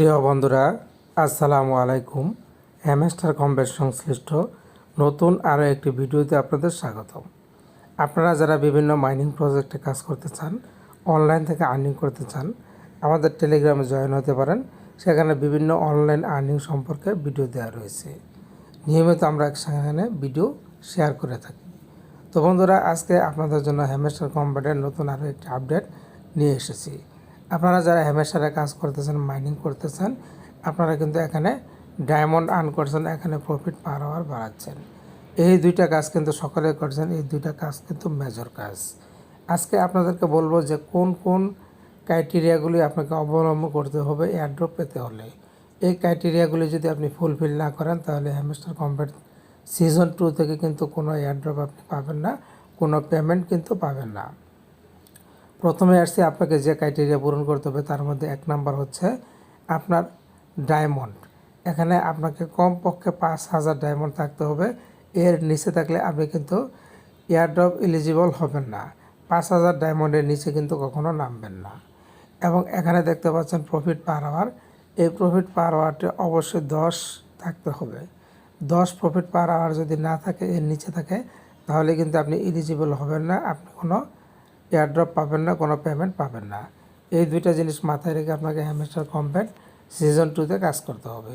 প্রিয় বন্ধুরা, আসসালামু আলাইকুম। হ্যামেস্টার কম্বেট সংশ্লিষ্ট নতুন আরও একটি ভিডিওতে আপনাদের স্বাগতম। আপনারা যারা বিভিন্ন মাইনিং প্রজেক্টে কাজ করতে চান অনলাইন থেকে আর্নিং করতে চান, আমাদের টেলিগ্রামে জয়েন হতে পারেন। সেখানে বিভিন্ন অনলাইন আর্নিং সম্পর্কে ভিডিও দেওয়া রয়েছে। নিয়মিত আমরা সেখানে ভিডিও শেয়ার করে থাকি। তো বন্ধুরা, আজকে আপনাদের জন্য হ্যামেস্টার কম্বেটের নতুন আরও একটি আপডেট নিয়ে এসেছি। আপনারা যারা হ্যামেস্টারে কাজ করতেছেন মাইনিং করতেছেন, আপনারা কিন্তু এখানে ডায়মন্ড আর্ন করছেন, এখানে প্রফিট পার আওয়ার বাড়াচ্ছেন। এই দুইটা কাজ কিন্তু সকলে করছেন, এই দুইটা কাজ কিন্তু মেজর কাজ। আজকে আপনাদেরকে বলব যে কোন কোন ক্রাইটেরিয়াগুলি আপনাকে অবলম্বন করতে হবে এয়ারড্রপ পেতে হলে। এই ক্রাইটেরিয়াগুলি যদি আপনি ফুলফিল না করেন, তাহলে হ্যামেস্টার কম্পেট সিজন টু থেকে কিন্তু কোনো এয়ারড্রপ আপনি পাবেন না, কোনো পেমেন্ট কিন্তু পাবেন না। প্রথমে আসছে আপনাকে যে ক্রাইটেরিয়া পূরণ করতে হবে, তার মধ্যে এক নাম্বার হচ্ছে আপনার ডায়মন্ড এখানে আপনাকে কমপক্ষে পাঁচ হাজার ডায়মন্ড থাকতে হবে। এর নিচে থাকলে আপনি কিন্তু এয়ারড্রপ এলিজিবল হবেন না। পাঁচ হাজার ডায়মন্ডের নিচে কিন্তু কখনো নামবেন না। এবং এখানে দেখতে পাচ্ছেন প্রফিট পার আওয়ার এই প্রফিট পার আওয়ারটি অবশ্যই দশ থাকতে হবে। দশ প্রফিট পার আওয়ার যদি না থাকে, এর নিচে থাকে, তাহলে কিন্তু আপনি এলিজিবল হবেন না। আপনি কোনো এয়ারড্রপ পাবেন না, কোনো পেমেন্ট পাবেন না। এই দুইটা জিনিস মাথায় রেখে আপনাকে হ্যামেস্টার কম্পেট সিজন টুতে কাজ করতে হবে।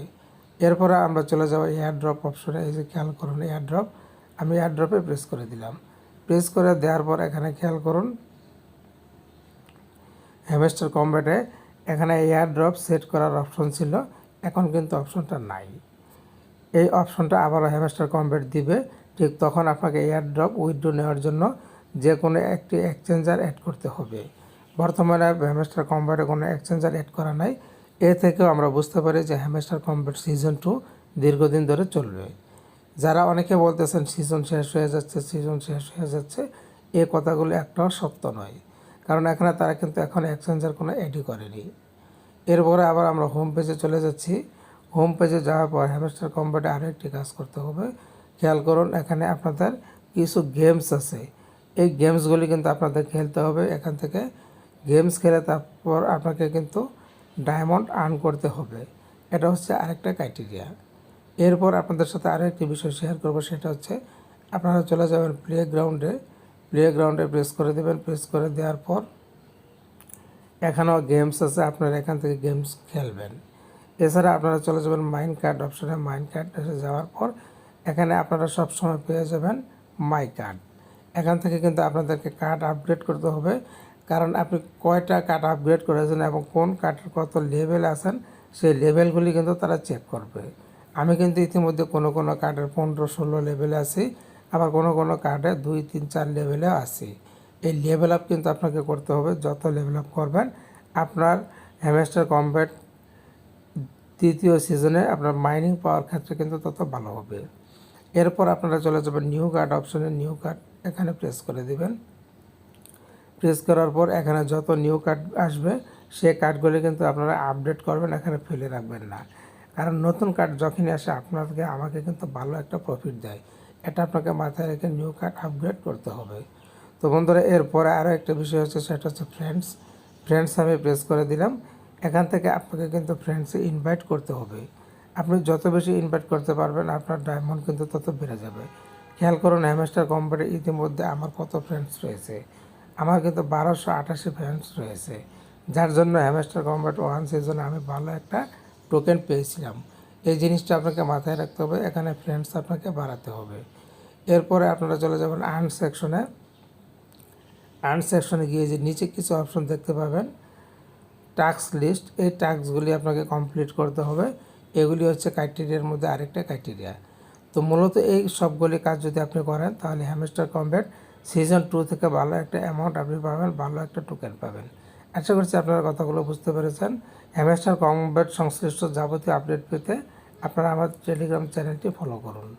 এরপরে আমরা চলে যাব এয়ারড্রপ অপশনে এই যে খেয়াল করুন এয়ারড্রপ আমি এয়ারড্রপে প্রেস করে দিলাম। প্রেস করে দেওয়ার পর এখানে খেয়াল করুন হ্যামেস্টার কম্বেটে এখানে এয়ারড্রপ সেট করার অপশন ছিল, এখন কিন্তু অপশনটা নাই। এই অপশনটা আবারও হ্যামেস্টার কম্বেট দিবে, ঠিক তখন আপনাকে এয়ারড্রপ উইথড্রো নেওয়ার জন্য যে কোনো একটি এক্সচেঞ্জার অ্যাড করতে হবে। বর্তমানে হ্যামেস্টার কম্বেটে কোনো এক্সচেঞ্জার অ্যাড করা নাই। এ থেকেও আমরা বুঝতে পারি যে হ্যামেস্টার কম্বেট সিজন টু দীর্ঘদিন ধরে চলবে। যারা অনেকে বলতেছেন সিজন শেষ হয়ে যাচ্ছে সিজন শেষ হয়ে যাচ্ছে, এ কথাগুলো একটাও সত্য নয়। কারণ এখানে তারা কিন্তু এখন এক্সচেঞ্জার কোনো অ্যাডই করেনি। এরপরে আবার আমরা হোম পেজে চলে যাচ্ছি। হোম পেজে যাওয়ার পর হ্যামেস্টার কম্বেটে আরও একটি কাজ করতে হবে। খেয়াল করুন এখানে আপনাদের কিছু গেমস আছে। এই গেমসগুলি কিন্তু আপনাদের খেলতে হবে। এখান থেকে গেমস খেলে তারপর আপনাকে কিন্তু ডায়মন্ড আর্ন করতে হবে। এটা হচ্ছে আরেকটা ক্রাইটেরিয়া। এরপর আপনাদের সাথে আরও একটি বিষয় শেয়ার করব, সেটা হচ্ছে আপনারা চলে যাবেন প্লে গ্রাউন্ডে প্লে গ্রাউন্ডে প্রেস করে দেবেন। প্রেস করে দেওয়ার পর এখানেও গেমস আছে, আপনারা এখান থেকে গেমস খেলবেন। এছাড়া আপনারা চলে যাবেন মাইন্ড কার্ড অপশানে। মাইন্ড কার্ড যাওয়ার পর এখানে আপনারা সব সময় পেয়ে যাবেন মাই কার্ড এখান থেকে কিন্তু আপনাদেরকে কার্ড আপগ্রেড করতে হবে। কারণ আপনি কয়টা কার্ড আপগ্রেড করেছেন এবং কোন কার্ডের কত লেভেল আছেন, সেই লেভেলগুলি কিন্তু তারা চেক করবে। আমি কিন্তু ইতিমধ্যে কোনো কোনো কার্ডের পনেরো, ষোলো লেভেলে আছি, আবার কোনো কোনো কার্ডে দুই, তিন, চার লেভেলে আছি। এই লেভেল আপ কিন্তু আপনাকে করতে হবে, যত লেভেল আপ করবেন, আপনার হ্যামেস্টার কম্ব্যাট তৃতীয় সিজনে আপনার মাইনিং পাওয়ার ক্ষেত্রে কিন্তু তত ভালো হবে। এরপর আপনারা চলে যাবেন নিউ কার্ড অপশনে নিউ কার্ড এখানে প্রেস করে দিবেন। প্রেস করার পর এখানে যত নিউ কার্ড আসবে, সে কার্ডগুলি কিন্তু আপনারা আপডেট করবেন, এখানে ফেলে রাখবেন না। কারণ নতুন কার্ড যখনই আসে, আপনাকে, আমাকে কিন্তু ভালো একটা প্রফিট দেয়। এটা আপনাকে মাথায় রেখে নিউ কার্ড আপগ্রেড করতে হবে। তো বন্ধুরা, এরপরে আরও একটা বিষয় হচ্ছে, সেটা হচ্ছে ফ্রেন্ডস ফ্রেন্ডস আমি প্রেস করে দিলাম। এখান থেকে আপনাকে কিন্তু ফ্রেন্ডসে ইনভাইট করতে হবে। আপনি যত বেশি ইনভাইট করতে পারবেন, আপনার ডায়মন্ড কিন্তু তত বেড়ে যাবে। খেয়াল করুন হ্যামেস্টার কোম্পানি ইতিমধ্যে আমার কত ফ্রেন্ডস রয়েছে। আমার কিন্তু বারোশো আঠাশি ফ্রেন্ডস রয়েছে। যার জন্য হ্যামেস্টার কম্বাট ওয়ান সিজনে আমি ভালো একটা টোকেন পেয়েছিলাম। এই জিনিসটা আপনাকে মাথায় রাখতে হবে, এখানে ফ্রেন্ডস আপনাকে বাড়াতে হবে। এরপরে আপনারা চলে যাবেন আর্ন সেকশনে আর্ন সেকশনে গিয়ে যে নিচে কিছু অপশন দেখতে পাবেন। টাস্ক লিস্ট এই টাস্কগুলি আপনাকে কমপ্লিট করতে হবে। এগুলি হচ্ছে ক্রাইটেরিয়ার মধ্যে আরেকটা ক্রাইটেরিয়া তো মূলত এই সবগুলি কাজ যদি আপনি করেন, তাহলে হ্যামস্টার কম্ব্যাট সিজন টু থেকে ভালো একটা অ্যামাউন্ট আপনি পাবেন, ভালো একটা টোকেন পাবেন। আশা করছি আপনারা কথাগুলো বুঝতে পেরেছেন। হ্যামস্টার কম্ব্যাট সংশ্লিষ্ট যাবতীয় আপডেট পেতে আপনারা আমার টেলিগ্রাম চ্যানেলটি ফলো করুন।